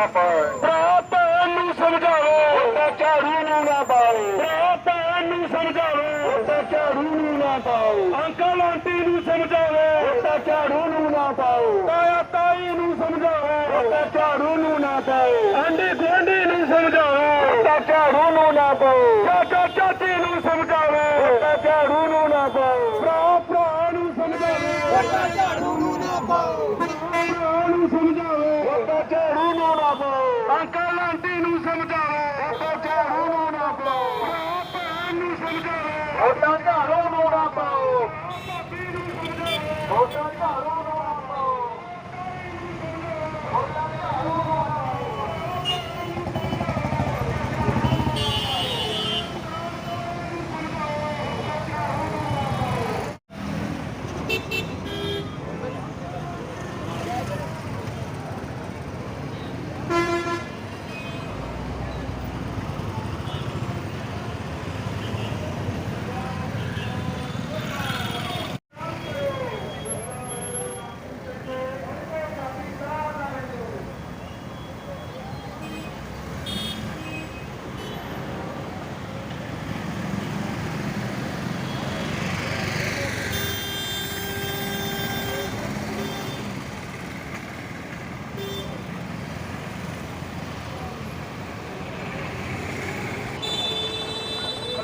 ਨਾ ਪਾਏ ਭਰਾ ਭੈਣ ਨੂੰ ਸਮਝਾਵੇ ਉੱਤੇ ਝਾੜੂ ਨੂੰ ਨਾ ਪਾਏ ਭਰਾ ਭੈਣ ਨੂੰ ਸਮਝਾਵੇ ਉੱਤੇ ਝਾੜੂ ਨੂੰ ਨਾ ਪਾਓ। ਅੰਕਲ ਆਂਟੀ ਨੂੰ ਸਮਝਾਵੇ ਉੱਤੇ ਝਾੜੂ ਨੂੰ ਨਾ ਪਾਓ। ਤਾਇਆ ਤਾਈ ਨੂੰ ਸਮਝਾਵੇ ਉੱਤੇ ਝਾੜੂ ਨੂੰ ਨਾ ਪਾਓ। ਆਂਡੀ ਗੁਆਂਢੀ ਨੂੰ ਸਮਝਾਵੇ ਉੱਤੇ ਝਾੜੂ ਨੂੰ ਨਾ ਪਾਓ ਚਾਚਾ ਚਾਚੀ ਨੂੰ ਸਮਝਾਵੇ ਉੱਤੇ ਝਾੜੂ ਨੂੰ ਨਾ ਪਾਓ ਭਰਾ ਭਰਾ ਨੂੰ ਸਮਝਾਵੇ ਉੱਤੇ ਝਾੜੂ ਨੂੰ ਨਾ ਪਾਓ ਭਰਾ ਨੂੰ ਸਮਝਾਵੇ ਉੱਤੇ ਝਾੜੂ ਨੂੰ ਨਾ ਪਾਓ ਅੰਕਲ ਆਂਟੀ ਨੂੰ ਸਮਝਾਵੇ ਉੱਤੇ ਝਾੜੂ ਨੂੰ ਨਾ ਪਾਓ ਭਰਾ ਭੈਣ ਨੂੰ ਸਮਝਾਵੇ ਉੱਤੇ ਝਾੜੂ ਨੂੰ ਨਾ ਪਾਓ ਭਾਬੀ ਨੂੰ ਸਮਝਾਵੇ ਉੱਤੇ ਝਾੜੂ ਨੂੰ ਨਾ ਪਾਓ ਉੱਤੇ ਝਾੜੂ ਨੂੰ ਨਾ ਪਾਓ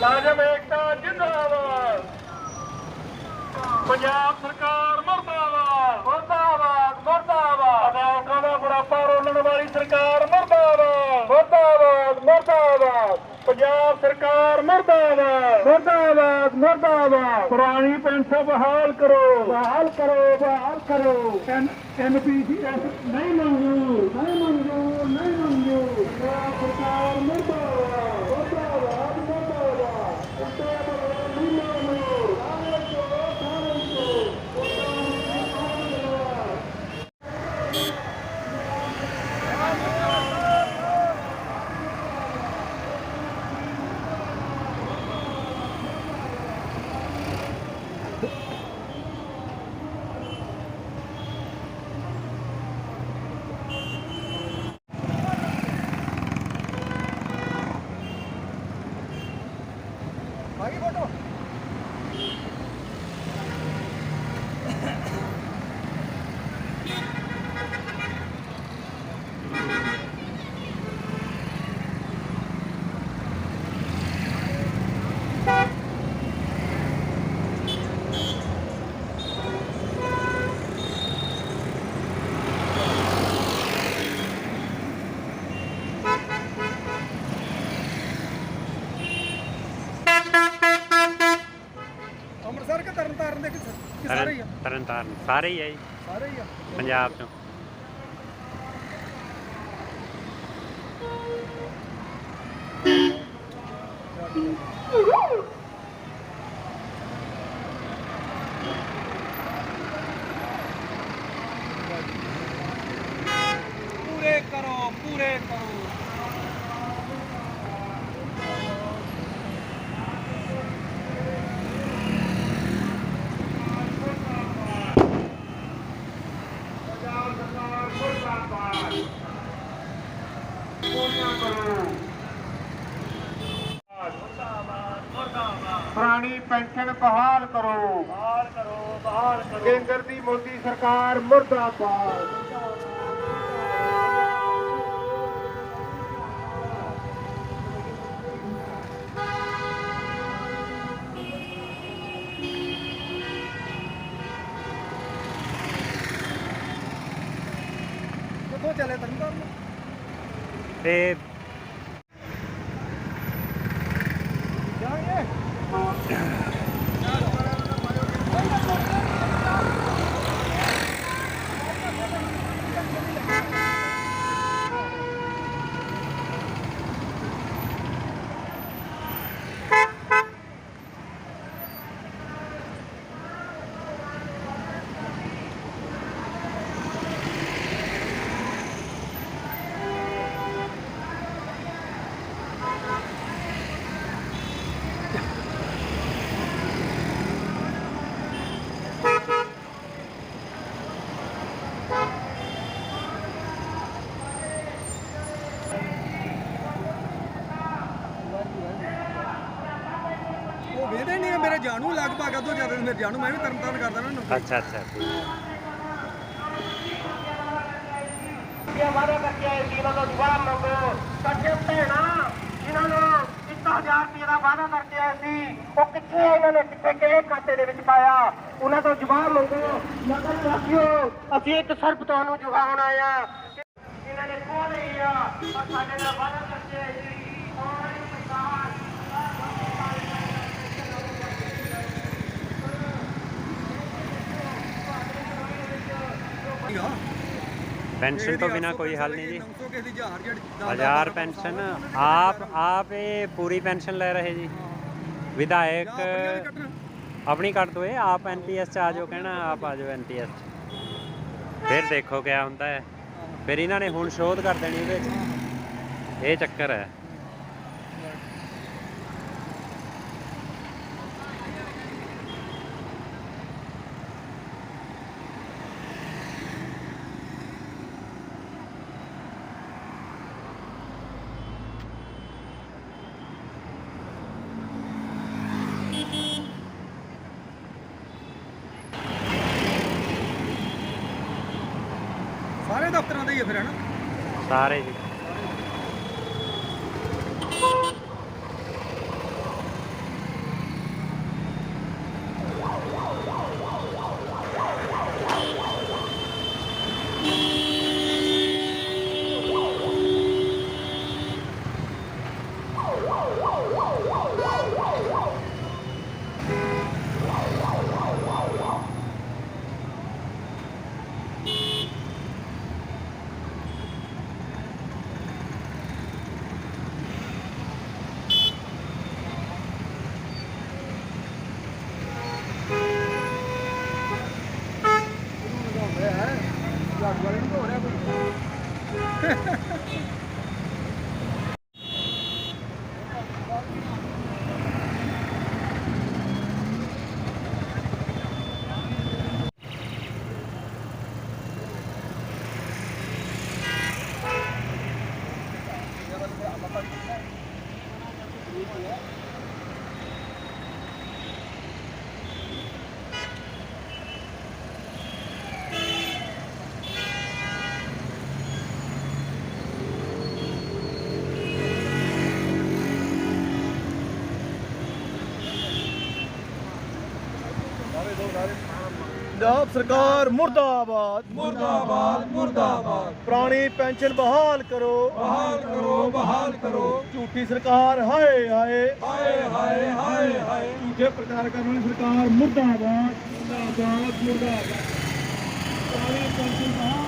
ਮੁਲਾਜ਼ਮ ਏਕਤਾ ਜਿੰਦਾਬਾਦ। ਪੰਜਾਬ ਸਰਕਾਰ ਮਰਦਾਬਾਦ। ਮਰਦਾਬਾਦ ਮਰਦਾਬਾਦ। ਅਦਾਲਤਾਂ ਦਾ ਬਰਾਬਾ ਰੋਲਣ ਵਾਲੀ ਸਰਕਾਰ ਮਰਦਾਬਾਦ। ਮਰਦਾਬਾਦ ਮਰਦਾਬਾਦ। ਪੰਜਾਬ ਸਰਕਾਰ ਮਰਦਾਬਾਦ। ਮਰਦਾਬਾਦ ਮਰਦਾਬਾਦ। ਪੁਰਾਣੀ ਪੈਨਸ਼ਨ ਬਹਾਲ ਕਰੋ। ਬਹਾਲ ਕਰੋ ਬਹਾਲ ਕਰੋ। ਐਨਪੀਸੀਐਸ ਨਹੀਂ ਮੰਨੂ ਨਹੀਂ ਮੰਨੂ ਨਹੀਂ ਅੰਮ੍ਰਿਤਸਰ ਕਿ ਤਰਨ ਤਾਰਨ ਦੇ ਕਿ ਸਾਰੇ ਹੀ ਆ? ਤਰਨ ਤਾਰਨ ਸਾਰੇ ਹੀ ਆ ਜੀ। ਸਾਰੇ ਹੀ ਆ? ਪੰਜਾਬ ਚੋਂ ਪੂਰੇ ਕਰੋ ਪੂਰੇ ਕਰੋ ਪੁਰਾਣੀ ਪੈਨਸ਼ਨ ਬਹਾਲ ਕਰੋ। ਬਹਾਲ ਕਰੋ ਬਹਾਲ ਕਰੋ। ਕੇਂਦਰ ਦੀ ਮੋਦੀ ਸਰਕਾਰ ਮੁਰਦਾਬਾਦ। ਕਿੱਥੋਂ ਚੱਲੇ ਤਰਨ ਤਾਰਨ ਤੇ ਜਾਣਗੇ ਜਾਣੂ ਲਗਭਗ ਅੱਧੋ ਜ਼ਿਆਦਾ ਮੇਰੇ ਜਾਣੂ ਮੈਂ ਵੀ ਤਰਨ ਤਾਰਨ ਕਰਦਾ ਨਾ ਨੌਕਰੀ। ਅੱਛਾ ਅੱਛਾ। ਇਹ ਵਾਅਦਾ ਕਰਕੇ ਆਏ ਸੀ ਇਹਨਾਂ ਤੋਂ ਜਵਾਬ ਮੰਗੋ ਸੱਚੇ ਭੈਣਾ ਇਹਨਾਂ ਨੂੰ 1000 ਰੁਪਏ ਦਾ ਵਾਅਦਾ ਕਰਕੇ ਆਏ ਸੀ ਉਹ ਕਿੱਥੇ ਆ ਇਹਨਾਂ ਨੇ? ਕਿੱਥੇ ਕਿਹੜੇ ਖਾਤੇ ਦੇ ਵਿੱਚ ਪਾਇਆ? ਉਹਨਾਂ ਤੋਂ ਜਵਾਬ ਮੰਗੋ। ਨਗਰ ਵਾਸੀਓ ਅਸੀਂ ਇੱਕ ਸਰਬ ਤੁਹਾਨੂੰ ਜਵਾਉਣ ਆਏ ਆ ਇਹਨਾਂ ਨੇ ਕੋਲ ਹੀ ਆ ਸਾਡੇ ਨਾਲ ਵਾਅਦਾ ਕਰਕੇ ਆਏ ਸੀ ਔਰ ਸਰਕਾਰ ਠੀਕ ਆ ਪੈਨਸ਼ਨ ਤੋਂ ਬਿਨਾ ਕੋਈ ਹੱਲ ਨਹੀਂ ਜੀ। 900 ਕਿਸੇ ਦੀ 1000 ਜਿਹੜੀ ਦਸ- ਦਸ ਹਜ਼ਾਰ ਦਸ ਪੈਨਸ਼ਨ ਆਪ ਆਪ ਇਹ ਪੂਰੀ ਪੈਨਸ਼ਨ ਲੈ ਰਹੇ ਜੀ। ਵਿਧਾਇਕ। ਆਪਣੀ ਕੱਟ ਦੋ ਇਹ ਆਪ ਐਨਪੀਐਸ ਚ ਆ ਜਾਓ ਕਹਿਣਾ ਆਪ ਆ ਜਾਓ ਐਨਪੀਐਸ ਚ। ਫਿਰ ਦੇਖੋ ਕਿਆ ਹੁੰਦਾ ਹੈ। ਫਿਰ ਇਹਨਾਂ ਨੇ ਹੁਣ ਸ਼ੋਧ ਕਰ ਦੇਣੀ ਇਹਦੇ ਚ। ਇਹ ਚੱਕਰ ਹੈ। ਸਾਰੇ ਦਫ਼ਤਰਾਂ ਦਾ ਹੀ ਆ ਫਿਰ ਹਨਾ ਸਾਰੇ ਜੀ ਲੱਗ ਵਾਲੇ ਨੂੰ ਤਾਂ ਹੋ ਰਿਹਾ ਕੋਈ ਪੰਜਾਬ ਸਰਕਾਰ ਮੁਰਦਾਬਾਦ ਮੁਰਦਾਬਾਦ ਮੁਰਦਾਬਾਦ ਪੁਰਾਣੀ ਪੈਨਸ਼ਨ ਬਹਾਲ ਕਰੋ ਬਹਾਲ ਕਰੋ ਬਹਾਲ ਕਰੋ ਝੂਠੀ ਸਰਕਾਰ ਹਾਏ ਹਾਏ। ਹਾਏ ਹਾਏ ਹਾਏ ਹਾਏ। ਝੂਠੇ ਪ੍ਰਚਾਰ ਕਰਨ ਵਾਲੀ ਸਰਕਾਰ ਮੁਰਦਾਬਾਦ ਮੁਰਦਾਬਾਦ ਮੁਰਦਾਬਾਦ। ਪੈਨਸ਼ਨ ਬਹਾਲ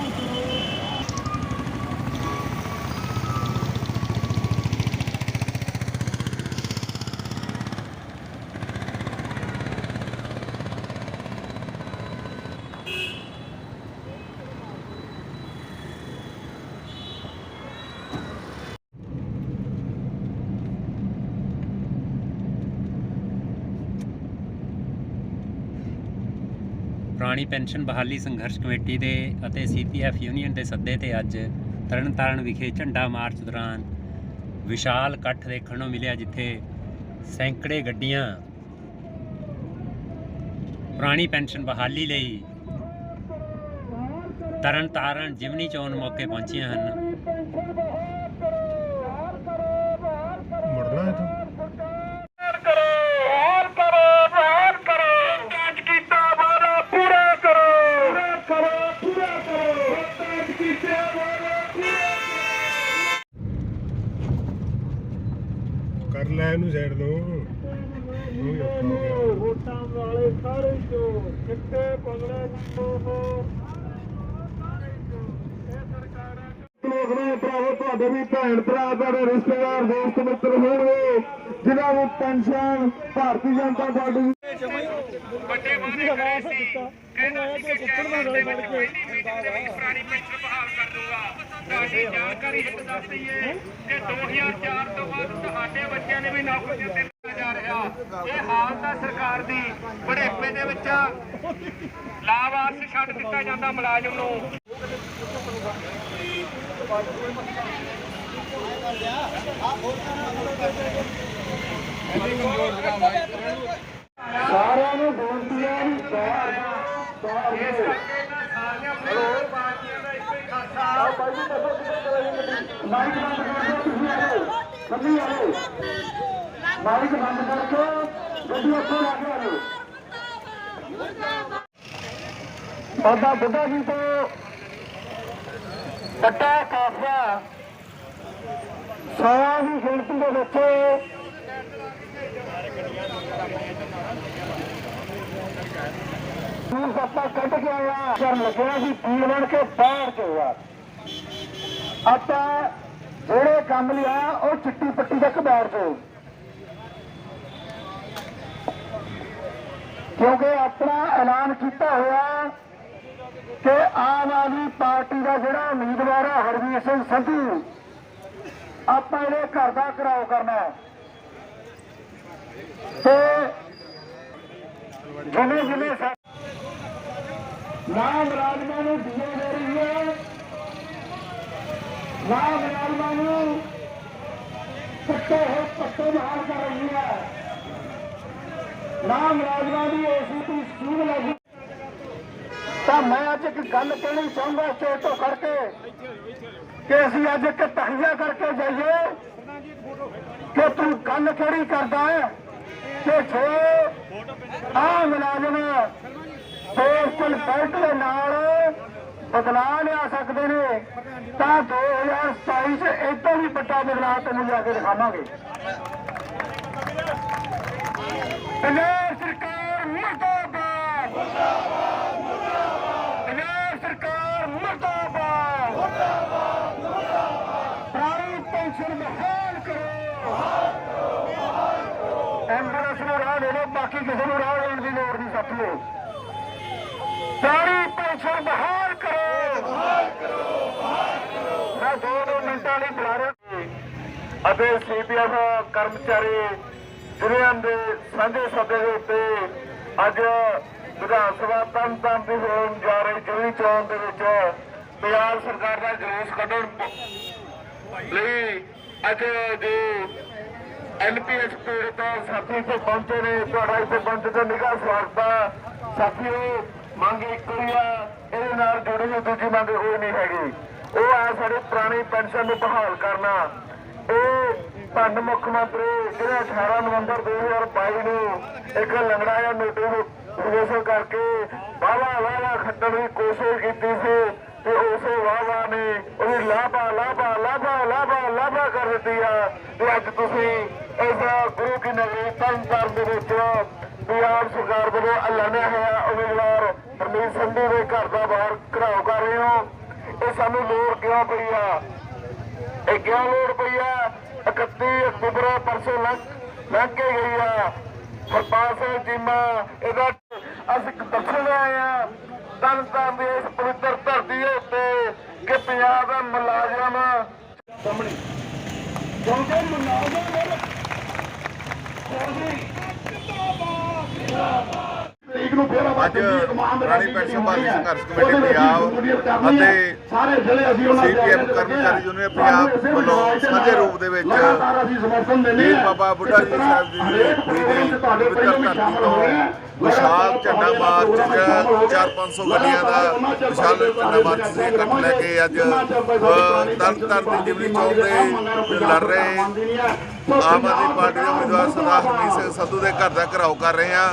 ਪੁਰਾਣੀ ਪੈਨਸ਼ਨ ਬਹਾਲੀ ਸੰਘਰਸ਼ ਕਮੇਟੀ ਦੇ ਅਤੇ ਸੀਪੀਐਫ ਯੂਨੀਅਨ ਦੇ ਸੱਦੇ ਤੇ ਅੱਜ ਤਰਨਤਾਰਨ ਵਿਖੇ ਝੰਡਾ ਮਾਰਚ ਦੌਰਾਨ ਵਿਸ਼ਾਲ ਇਕੱਠ ਦੇਖਣ ਨੂੰ ਮਿਲਿਆ, ਜਿੱਥੇ ਸੈਂਕੜੇ ਗੱਡੀਆਂ ਪੁਰਾਣੀ ਪੈਨਸ਼ਨ ਬਹਾਲੀ ਲਈ ਤਰਨਤਾਰਨ ਜਿਮਨੀ ਚੋਣ ਮੌਕੇ ਪਹੁੰਚੀਆਂ ਹਨ। ਕਰ ਲੈ ਇਹਨੂੰ ਸਾਈਡ ਤੋਂ ਕਰੋ ਵੋਟਾਂ ਵਾਲੇ ਸਾਰੇ ਜੋ ਚਿੱਟੇ ਪਗੜੇ ਨੂੰ ਲੋਕਨੇ ਭਰਾਵੋ ਤੁਹਾਡੇ ਵੀ ਭੈਣ ਭਰਾ ਤੁਹਾਡੇ ਰਿਸ਼ਤੇਦਾਰ ਦੋਸਤ ਮਿੱਤਰ ਹੋਣਗੇ ਜਿਨ੍ਹਾਂ ਨੂੰ ਪੈਨਸ਼ਨ ਭਾਰਤੀ ਜਨਤਾ ਪਾਰਟੀ ਵੱਡੇ ਵਾਅਦੇ ਕਰੇ ਸੀ। ਕਹਿੰਦਾ ਸੀ ਕਿ ਚੈਨਲ ਦੇ ਵਿੱਚ ਪਹਿਲੀ ਮੀਟਿੰਗ ਦੇ ਵਿੱਚ ਪੁਰਾਣੀ ਪੈਨਸ਼ਨ ਬਹਾਲ ਕਰ ਦੂੰਗਾ ਤੁਹਾਡੀ ਜਾਣਕਾਰੀ ਹਿੱਤ ਦੱਸ ਦਈਏ ਕਿ 2004 ਤੁਹਾਡੇ ਬੱਚਿਆਂ ਨੇ ਵੀ ਨੌਕਰੀਆਂ ਤੇ ਲਿਆ ਜਾ ਰਿਹਾ। ਇਹ ਹਾਲਤ ਹੈ ਸਰਕਾਰ ਦੀ ਬੜੇਪੇ ਦੇ ਵਿੱਚ ਲਾਵਾਰਸ ਛੱਡ ਦਿੱਤਾ ਜਾਂਦਾ ਮੁਲਾਜ਼ਮ ਨੂੰ। ਸਾਰਿਆਂ ਨੂੰ ਬੇਨਤੀ ਹੈ ਵੀ ਬਾਹਰ ਬਾਹਰ ਆਓ ਬਾਈ ਜੀ ਦੱਸੋ ਕਿੱਥੇ ਚਲੇ ਗੱਡੀ ਮਾਈਕ ਬੰਦ ਕਰ ਦਿਓ ਤੁਸੀਂ ਆਓ ਬੰਦੀ ਆਓ ਮਾਈਕ ਬੰਦ ਕਰਕੇ ਗੱਡੀ ਉੱਥੋਂ ਲਾ ਕੇ ਆਓ ਬਾਬਾ ਬੁੱਢਾ ਜੀ ਤੋਂ ਵੱਡਾ ਕਾਫਲਾ। ਸੌਆਂ ਦੀ ਗਿਣਤੀ ਦੇ ਵਿੱਚ ਹੁਣ ਆਪਾਂ ਕੱਢ ਕੇ ਆਇਆ। ਕਰਨ ਲੱਗਿਆ ਸੀ ਪੀਰ ਬਣ ਕੇ ਬਾਹਰ ਚੋਆ ਆਪਾਂ ਜਿਹੜੇ ਕੰਮ ਲਿਆ, ਉਹ ਚਿੱਟੀ ਪੱਟੀ ਤੱਕ ਬੈਠ ਜਾਓ ਕਿਉਂਕਿ ਆਪਣਾ ਐਲਾਨ ਕੀਤਾ ਹੋਇਆ ਕਿ ਆਮ ਆਦਮੀ ਪਾਰਟੀ ਦਾ ਜਿਹੜਾ ਉਮੀਦਵਾਰ ਹੈ ਹਰਵੀਰ ਸਿੰਘ ਸੰਧੂ, ਆਪਾਂ ਇਹਦੇ ਘਰ ਦਾ ਘਰਾਓ ਕਰਨਾ ਹੈ। ਤੇ ਜਿਵੇਂ ਜਿਵੇਂ ਸਾ- ਨਾ ਮੁਲਾਜ਼ਮਾਂ ਨੂੰ ਡੀਏ ਜਾ ਰਹੀ ਹੈ ਨਾ ਮੁਲਾਜ਼ਮਾਂ ਨੂੰ ਪੱਟੇ ਹੋ ਪੱਟੇ ਬਹਾਲ ਕਰ ਰਹੀ ਹੈ। ਨਾ ਮੁਲਾਜ਼ਮਾਂ ਦੀ ਏਸੀਪੀ ਸਕੀਮ ਲਾਗੂ ਤਾਂ ਮੈਂ ਅੱਜ ਇੱਕ ਗੱਲ ਕਹਿਣੀ ਚਾਹੁੰਦਾ ਸਟੇਜ ਤੋਂ ਕਰਕੇ ਕਿ ਅਸੀਂ ਅੱਜ ਇੱਕ ਤਹੀਆ ਕਰਕੇ ਜਾਈਏ ਕਿ ਤੂੰ ਗੱਲ ਕਿਹੜੀ ਕਰਦਾ ਹੈ ਕਿ ਜੋ ਆ ਮੁਲਾਜ਼ਮ ਪੋਸਟਲ ਬੈਲਟ ਦੇ ਨਾਲ ਬਦਲਾਅ ਲਿਆ ਸਕਦੇ ਨੇ, ਤਾਂ 2027 ਚ ਇਦੋਂ ਵੀ ਵੱਡਾ ਬਦਲਾਅ ਤੈਨੂੰ ਜਾ ਕੇ ਦਿਖਾਵਾਂਗੇ। ਪੰਜਾਬ ਸਰਕਾਰ ਮੁਰਦਾਬਾਦ। ਪੰਜਾਬ ਸਰਕਾਰ ਮੁਰਦਾਬਾਦ। ਪੁਰਾਣੀ ਪੈਨਸ਼ਨ ਬਹਾਲ ਕਰੋ। ਐਂਬੂਲੈਂਸ ਨੂੰ ਰਾਹ ਦੇ ਦਿਓ, ਬਾਕੀ ਕਿਸੇ ਨੂੰ ਰਾਹ ਦੇਣ ਦੀ ਲੋੜ ਨਹੀਂ ਸਾਥੀਓ। ਪੁਰਾਣੀ ਪੈਨਸ਼ਨ ਬਹਾਲ ਕਰੋ ਬਹਾਲ ਕਰੋ ਮੈਂ ਦੋ ਦੋ ਮਿੰਟਾਂ ਲਈ ਬੁਲਾ ਰਿਹਾ ਅਤੇ ਸੀਪੀਐਫ ਕਰਮਚਾਰੀ ਯੂਨੀਅਨ ਦੇ ਸਾਂਝੇ ਸੱਦੇ ਦੇ ਉੱਤੇ ਅੱਜ ਵਿਧਾਨ ਸਭਾ ਤਨਤਨ ਦੀ ਹੋਣ ਜਾ ਰਹੀ ਜੁਰੀ ਚੋਣ ਦੇ ਵਿੱਚ ਪੰਜਾਬ ਸਰਕਾਰ ਦਾ ਜਲੂਸ ਕੱਢਣ ਲਈ ਅੱਜ ਜੋ ਐਨਪੀਐਸ ਪੀੜਤ ਸਾਥੀ ਇੱਥੇ ਪਹੁੰਚੇ ਨੇ, ਤੁਹਾਡਾ ਇੱਥੇ ਪਹੁੰਚੇ ਤੇ ਨਿੱਘਾ ਸਵਾਗਤ ਆ। ਸਾਥੀਓ, ਮੰਗ ਇੱਕ ਹੀ ਆ, ਇਹਦੇ ਨਾਲ ਜੁੜੀ ਹੋਈ ਦੂਜੀ ਮੰਗ ਕੋਈ ਨਹੀਂ ਹੈਗੀ। ਉਹ ਆ ਸਾਡੇ ਪੁਰਾਣੀ ਪੈਨਸ਼ਨ ਨੂੰ ਬਹਾਲ ਕਰਨਾ। ਇਹ ਧੰਨ ਮੁੱਖ ਮੰਤਰੀ ਜਿਹੜਾ 18 ਨਵੰਬਰ 2022 ਨੂੰ ਇੱਕ ਲੰਗੜਾ ਜਿਹਾ ਨੋਟੀਫਿਕੇਸ਼ਨ ਕਰਕੇ ਵਾਵਾ ਵਾਵਾ ਖੱਟਣ ਦੀ ਕੋਸ਼ਿਸ਼ ਕੀਤੀ ਸੀ ਤੇ ਉਸੇ ਵਾਵਾ ਨੇ ਉਹਦੀ ਲਾਭਾ ਲਾਭਾ ਲਾਭਾ ਲਾਭਾ ਲਾਭਾ ਕਰ ਦਿੱਤੀ ਆ। ਤੇ ਅੱਜ ਤੁਸੀਂ ਇਸ ਗੁਰੂ ਕੀ ਨਗਰੀ ਤਰਨਤਾਰਨ ਦੇ ਵਿੱਚ ਪੰਜਾਬ ਸਰਕਾਰ ਵੱਲੋਂ ਐਲਾਨਿਆ ਹੋਇਆ ਉਮੀਦਵਾਰ ਪਰਮੀਤ ਸੰਧੂ ਦੇ ਘਰ ਦਾ ਬਾਹਰ ਘਰਾਓ ਕਰ ਰਹੇ ਹੋ। ਇਹ ਸਾਨੂੰ ਲੋੜ ਕਿਉਂ ਪਈ ਆ? ਇਹ ਕਿਉਂ ਲੋੜ ਪਈ ਆ? 31 ਅਕਤੂਬਰ ਪਰਸੋਂ ਲੰਘ ਕੇ ਗਈ ਆ। ਹਰਪਾਲ ਸਿੰਘ ਚੀਮਾ, ਇਹਦਾ ਅਸੀਂ ਦੱਸਣ ਆਏ ਆ। ਤਨ ਤਨ ਦੀ ਇਸ ਪਵਿੱਤਰ ਧਰਤੀ ਦੇ ਉੱਤੇ ਕਿ ਪੰਜਾਬ ਦਾ ਮੁਲਾਜ਼ਮ ਸਾਹਮਣੇ। ਕਿਉਂਕਿ ਮੁਲਾਜ਼ਮ? ਮੇਰੇ ਤਰੀਕ ਨੂੰ ਅੱਜ ਪੁਰਾਣੀ ਪੈਨਸ਼ਨ ਬਹਾਲੀ ਸੰਘਰਸ਼ ਕਮੇਟੀ ਪੰਜਾਬ ਅਤੇ ਸਾਰੇ ਜ਼ਿਲ੍ਹੇ ਅਸੀਂ ਉਹਨਾਂ ਦੇ ਕਰਮਚਾਰੀ ਯੂਨੀਅਨ ਪੰਜਾਬ ਵੱਲੋਂ ਸਾਂਝੇ ਰੂਪ ਦੇ ਵਿੱਚ ਬਾਬਾ ਬੁੱਢਾ ਜੀ ਸਾਹਿਬ ਜੀ ਦੀ ਪਵਿੱਤਰ ਧਰਤੀ ਸ਼ਾਮਲ ਹੋਏ ਤੋਂ। ਵਿਸ਼ਾਲ ਝੰਡਾ ਮਾਰਚ 4-500 ਗੱਡੀਆਂ ਦਾ ਵਿਸ਼ਾਲ ਝੰਡਾ ਮਾਰਚ ਸੀ ਇਕੱਠ ਲੈ ਕੇ ਅੱਜ ਤਰਨ ਤਾਰਨ ਦੀ ਜਿਮਨੀ ਚੌਕ ਤੇ ਲੜ ਰਹੇ ਆਮ ਆਦਮੀ ਪਾਰਟੀ ਦੇ ਉਮੀਦਵਾਰ ਸਰਦਾਰ ਹਰਮੀਤ ਸਿੰਘ ਸੰਧੂ ਦੇ ਘਰ ਦਾ ਘਰਾਓ ਕਰ ਰਹੇ ਆ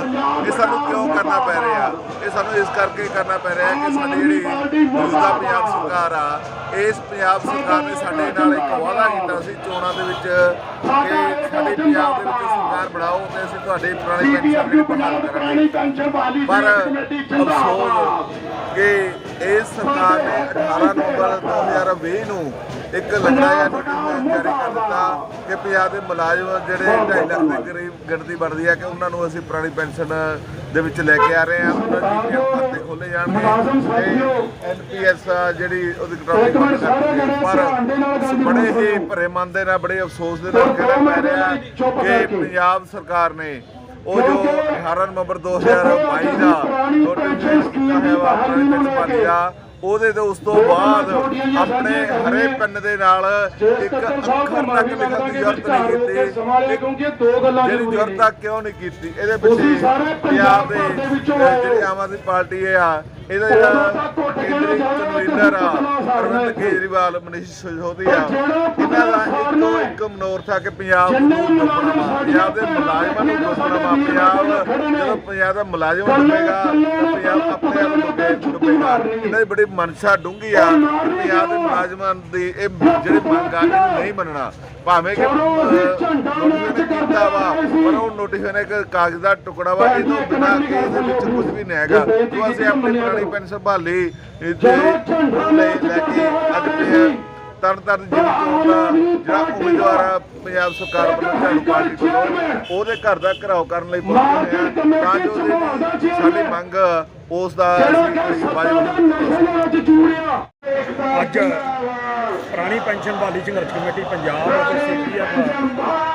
ਇਹ ਸਾਨੂੰ ਕਿਉਂ ਕਰਨਾ ਪੈ ਰਿਹਾ? ਇਹ ਸਾਨੂੰ ਇਸ ਕਰਕੇ ਕਰਨਾ ਪੈ ਰਿਹਾ ਕਿ ਸਾਡੀ ਜਿਹੜੀ ਮੌਜੂਦਾ ਪੰਜਾਬ ਸਰਕਾਰ ਆ ਇਸ ਪੰਜਾਬ ਸਰਕਾਰ ਨੇ ਸਾਡੇ ਨਾਲ ਇੱਕ ਵਾਅਦਾ ਕੀਤਾ ਸੀ ਚੋਣਾਂ ਦੇ ਵਿੱਚ ਕਿ ਸਾਡੇ ਪੰਜਾਬ ਦੇ ਵਿੱਚ ਸਰਕਾਰ ਬਣਾਓ ਤੇ ਅਸੀਂ ਤੁਹਾਡੇ ਪੁਰਾਣੇ ਪੈਨਸ਼ਨ ਪੰਜਾਬ ਬਹਾਲ ਕਰਾਂਗੇ। ਪਰ ਅਫਸੋਸ ਕਿ ਇਸ ਸਰਕਾਰ ਨੇ 18 ਨਵੰਬਰ 2020 ਨੂੰ ਇੱਕ ਲੰਗੜਾ ਜਿਹਾ ਨੋਟਿਸ ਜਾਰੀ ਕਰ ਦਿੱਤਾ ਕਿ ਪੰਜਾਬ ਦੇ ਮੁਲਾਜ਼ਮ ਜਿਹੜੇ 2.5 ਲੱਖ ਦੇ ਕਰੀਬ ਗਿਣਤੀ ਬਣਦੀ ਹੈ ਕਿ ਉਹਨਾਂ ਨੂੰ ਅਸੀਂ ਪੁਰਾਣੀ ਪੈਨਸ਼ਨ ਦੇ ਵਿੱਚ ਲੈ ਕੇ ਆ ਰਹੇ ਹਾਂ ਉਹਨਾਂ ਦੀ ਖਾਤੇ ਖੋਲੇ ਜਾਣਗੇ ਐਨਪੀਐਸ ਜਿਹੜੀ ਉਹਦੀ ਕਟੌਤੀ ਪਰ ਬੜੇ। ਹੀ ਭਰੇ ਮਨ ਦੇ ਨਾਲ ਬੜੇ ਅਫਸੋਸ ਦੇ ਨਾਲ ਕਹਿਣਾ ਪੈ ਰਿਹਾ ਕਿ। ਪੰਜਾਬ ਸਰਕਾਰ ਨੇ ਉਹ ਜੋ ਕਿਉਂਕਿ 18 ਨਵੰਬਰ 2022 ਦਾ ਪੁਰਾਣੀ ਨੋਟਿਸ ਪੈਨਸ਼ਨ ਸਕੀਮ ਕੀਤਾ ਹੈ ਵਾ ਬਹਾਲੀ ਪੁਰਾਣੀ ਨੂੰ ਪੈਨਸ਼ਨ ਲੈ ਪਾਰਟੀ ਕੇ ਦਾ ਉਹਦੇ ਤੇ ਉਸ ਤੋਂ ਬਾਅਦ ਆਪਣੇ ਹਰੇ ਪੈਨ ਦੇ ਨਾਲ ਇੱਕ ਅੱਖਰ ਤੱਕ ਲਿਖਣ ਦੀ ਜ਼ਰੂਰਤ ਨਹੀਂ ਕੀਤੀ। ਕਿਉਂਕਿ ਦੋ ਗੱਲਾਂ ਜ਼ਰੂਰੀ ਜ਼ਰੂਰਤ ਕਿਉਂ ਨਹੀਂ ਕੀਤੀ? ਇਹਦੇ ਪਿੱਛੇ ਪੰਜਾਬ ਦੇ ਹੋ। ਜਿਹੜੀ ਆਮ ਆਦਮੀ ਪਾਰਟੀ ਇਹ ਆ ਇਹਦਾ ਜਿਹੜਾ ਕਨਵੀਨਰ ਆ ਅਰਵਿੰਦ ਕੇਜਰੀਵਾਲ ਮਨੀਸ਼ ਸਿਸੋਦੀਆ ਇਹਨਾਂ ਦਾ ਇੱਕੋ ਇੱਕ ਮਨੋਰਥ ਆ ਕਿ ਪੰਜਾਬ ਨੂੰ ਪੰਜਾਬ ਦੇ ਮੁਲਾਜ਼ਮਾਂ ਨੂੰ ਵਾ ਪੰਜਾਬ ਜਦੋਂ ਪੰਜਾਬ ਦਾ ਮੁਲਾਜ਼ਮ ਤਾਂ ਪੰਜਾਬ ਆਪਣੇ ਆਪ ਡੁੱਬੇ ਡੁੱਬੇਗਾ ਇਹਨਾਂ ਦੀ ਬੜੀ ਮਨਸ਼ਾ ਡੂੰਗੀ ਆ ਕਿ ਪੰਜਾਬ ਦੇ ਮੁਲਾਜ਼ਮਾਂ ਦੀ ਇਹ ਜਿਹੜੇ ਮੰਗ ਆ ਇਹਨੂੰ ਨਹੀਂ ਮੰਨਣਾ। ਭਾਵੇਂ ਕਿ ਕੀਤਾ ਵਾ ਪਰ ਉਹ ਨੋਟੀਫਿਕੇਸ਼ਨ ਇੱਕ ਕਾਗਜ਼ ਦਾ ਟੁਕੜਾ ਵਾ ਇਹ ਤੋਂ ਬਿਨਾਂ ਕਿ ਇਹਦੇ ਵਿੱਚ ਕੁਝ ਵੀ ਨਹੀਂ ਹੈਗਾ। ਜੋ ਅਸੀਂ ਆਪਣੀ ਪੁਰਾਣੀ ਪੈਨਸ਼ਨ ਸੰਭਾਲੀ ਇਹ ਤੇ ਲੈ ਕੇ ਅੱਜ ਪਿਆ ਤਰਨ ਤਰਨ ਜ਼ਿਲ੍ਹੇ ਦਾ ਜਿਹੜਾ ਉਮੀਦਵਾਰ ਪੰਜਾਬ ਸਰਕਾਰ ਵੱਲੋਂ ਝਾੜੂ ਪਾਰਟੀ ਵੱਲੋਂ ਉਹਦੇ ਘਰ ਦਾ ਘਰਾਓ ਕਰਨ ਲਈ ਪਹੁੰਚੇ ਆ ਤਾਂ ਜੋ ਸਾਡੀ ਮੰਗ ਉਸ ਦਾ ਅੱਜ ਪੁਰਾਣੀ ਪੈਨਸ਼ਨ ਬਹਾਲੀ ਸੰਘਰਸ਼ ਕਮੇਟੀ ਪੰਜਾਬ ਅਤੇ ਸੀਪੀਐਫ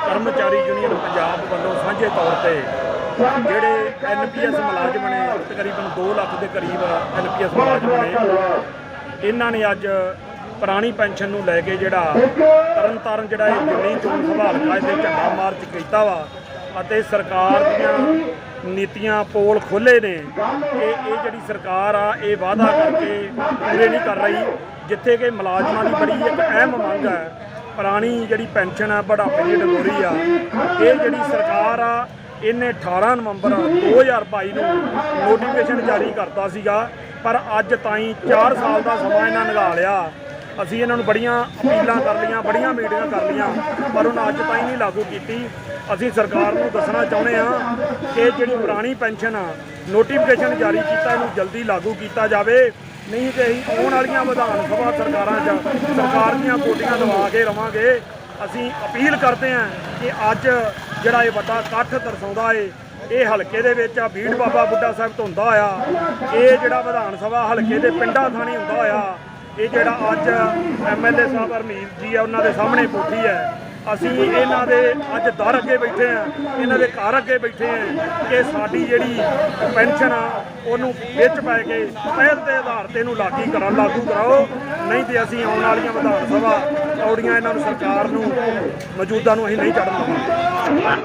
ਕਰਮਚਾਰੀ ਯੂਨੀਅਨ ਪੰਜਾਬ ਵੱਲੋਂ ਸਾਂਝੇ ਤੌਰ ਤੇ ਜਿਹੜੇ ਐਨਪੀਐਸ ਮੁਲਾਜ਼ਮ ਨੇ ਤਕਰੀਬਨ 2 ਲੱਖ ਦੇ ਕਰੀਬ ਐਨਪੀਐਸ ਮੁਲਾਜ਼ਮ ਨੇ ਇਹਨਾਂ ਨੇ ਅੱਜ ਪੁਰਾਣੀ ਪੈਨਸ਼ਨ ਨੂੰ ਲੈ ਕੇ ਜਿਹੜਾ ਤਰਨ ਤਾਰਨ ਜਿਹੜਾ ਇਹ ਦਿੱਲੀ ਚੋਣ ਸੰਭਾਲ ਕਾਜ ਦੇ ਝੰਡਾ ਮਾਰਚ ਕੀਤਾ ਵਾ ਅਤੇ ਸਰਕਾਰ ਦੀਆਂ ਨੀਤੀਆਂ ਪੋਲ ਖੋਲੇ ਨੇ ਕਿ ਇਹ ਜਿਹੜੀ ਸਰਕਾਰ ਆ, ਇਹ ਵਾਅਦਾ ਕਰਕੇ ਪੂਰੇ ਨਹੀਂ ਕਰ ਰਹੀ, ਜਿੱਥੇ ਕਿ ਮੁਲਾਜ਼ਮਾਂ ਦੀ ਬੜੀ ਇੱਕ ਅਹਿਮ ਮੰਗ ਹੈ, ਪੁਰਾਣੀ ਜਿਹੜੀ ਪੈਨਸ਼ਨ ਆ, ਬੁਢਾਪੇ ਦੀ ਡੰਗੋਰੀ ਆ, ਇਹ ਜਿਹੜੀ ਸਰਕਾਰ ਆ, ਇਹਨੇ 18 ਨਵੰਬਰ 2022 ਨੂੰ ਨੋਟੀਫਿਕੇਸ਼ਨ ਜਾਰੀ ਕਰਤਾ ਸੀਗਾ, ਪਰ ਅੱਜ ਤਾਈਂ 4 ਸਾਲ ਦਾ ਸਮਾਂ ਇਹਨਾਂ ਨਿਗਾਹ ਅਸੀਂ ਇਹਨਾਂ ਨੂੰ ਬੜੀਆਂ ਅਪੀਲਾਂ ਕਰ ਲਈਆਂ, ਬੜੀਆਂ ਮੀਟਿੰਗਾਂ ਕਰ ਲਈਆਂ, ਪਰ ਉਹਨਾਂ ਅੱਜ ਤਾਈਂ ਨਹੀਂ ਲਾਗੂ ਕੀਤੀ। ਅਸੀਂ ਸਰਕਾਰ ਨੂੰ ਦੱਸਣਾ ਚਾਹੁੰਦੇ ਹਾਂ ਕਿ ਜਿਹੜੀ ਪੁਰਾਣੀ ਪੈਨਸ਼ਨ ਆ ਨੋਟੀਫਿਕੇਸ਼ਨ ਜਾਰੀ ਕੀਤਾ, ਇਹਨੂੰ ਜਲਦੀ ਲਾਗੂ ਕੀਤਾ ਜਾਵੇ। ਨਹੀਂ ਤੇ ਅਸੀਂ ਆਉਣ ਵਾਲੀਆਂ ਵਿਧਾਨ ਸਭਾ ਸਰਕਾਰਾਂ 'ਚ ਸਰਕਾਰ ਦੀਆਂ ਕੋਟੀਆਂ ਦਵਾ ਕੇ ਰਵਾਂਗੇ। ਅਸੀਂ ਅਪੀਲ ਕਰਦੇ ਹਾਂ ਕਿ ਅੱਜ ਜਿਹੜਾ ਇਹ ਵੱਡਾ ਇਕੱਠ ਦਰਸਾਉਂਦਾ ਏ, ਇਹ ਹਲਕੇ ਦੇ ਵਿੱਚ ਆ, ਬੀੜ ਬਾਬਾ ਬੁੱਢਾ ਸਾਹਿਬ ਤੋਂ ਹੁੰਦਾ ਹੋਇਆ ਇਹ ਜਿਹੜਾ ਵਿਧਾਨ ਸਭਾ ਹਲਕੇ ਦੇ ਪਿੰਡਾਂ ਥਾਣੀ ਹੁੰਦਾ ਹੋਇਆ ਇਹ ਜਿਹੜਾ ਅੱਜ ਐਮਐਲਏ ਸਾਹਿਬ ਹਰਮੀਤ ਜੀ ਆ, ਉਹਨਾਂ ਦੇ ਸਾਹਮਣੇ ਪੁੱਠੀ ਹੈ। ਅਸੀਂ ਇਹਨਾਂ ਦੇ ਅੱਜ ਦਰ ਅੱਗੇ ਬੈਠੇ ਆ ਇਹਨਾਂ ਦੇ ਘਰ ਅੱਗੇ ਬੈਠੇ ਆ ਕਿ ਸਾਡੀ ਜਿਹੜੀ ਪੈਨਸ਼ਨ ਆ, ਉਹਨੂੰ ਵਿੱਚ ਪੈ ਕੇ ਪਹਿਲ ਦੇ ਆਧਾਰ ਤੇ ਇਹਨੂੰ ਲਾਗੀ ਕਰਨ, ਲਾਗੂ ਕਰਾਓ। ਨਹੀਂ ਤੇ ਅਸੀਂ ਆਉਣ ਵਾਲੀਆਂ ਵਿਧਾਨ ਸਭਾ ਚੌੜੀਆਂ ਇਹਨਾਂ ਨੂੰ ਸਰਕਾਰ ਨੂੰ, ਮੌਜੂਦਾ ਨੂੰ ਅਸੀਂ ਨਹੀਂ ਚੜਨ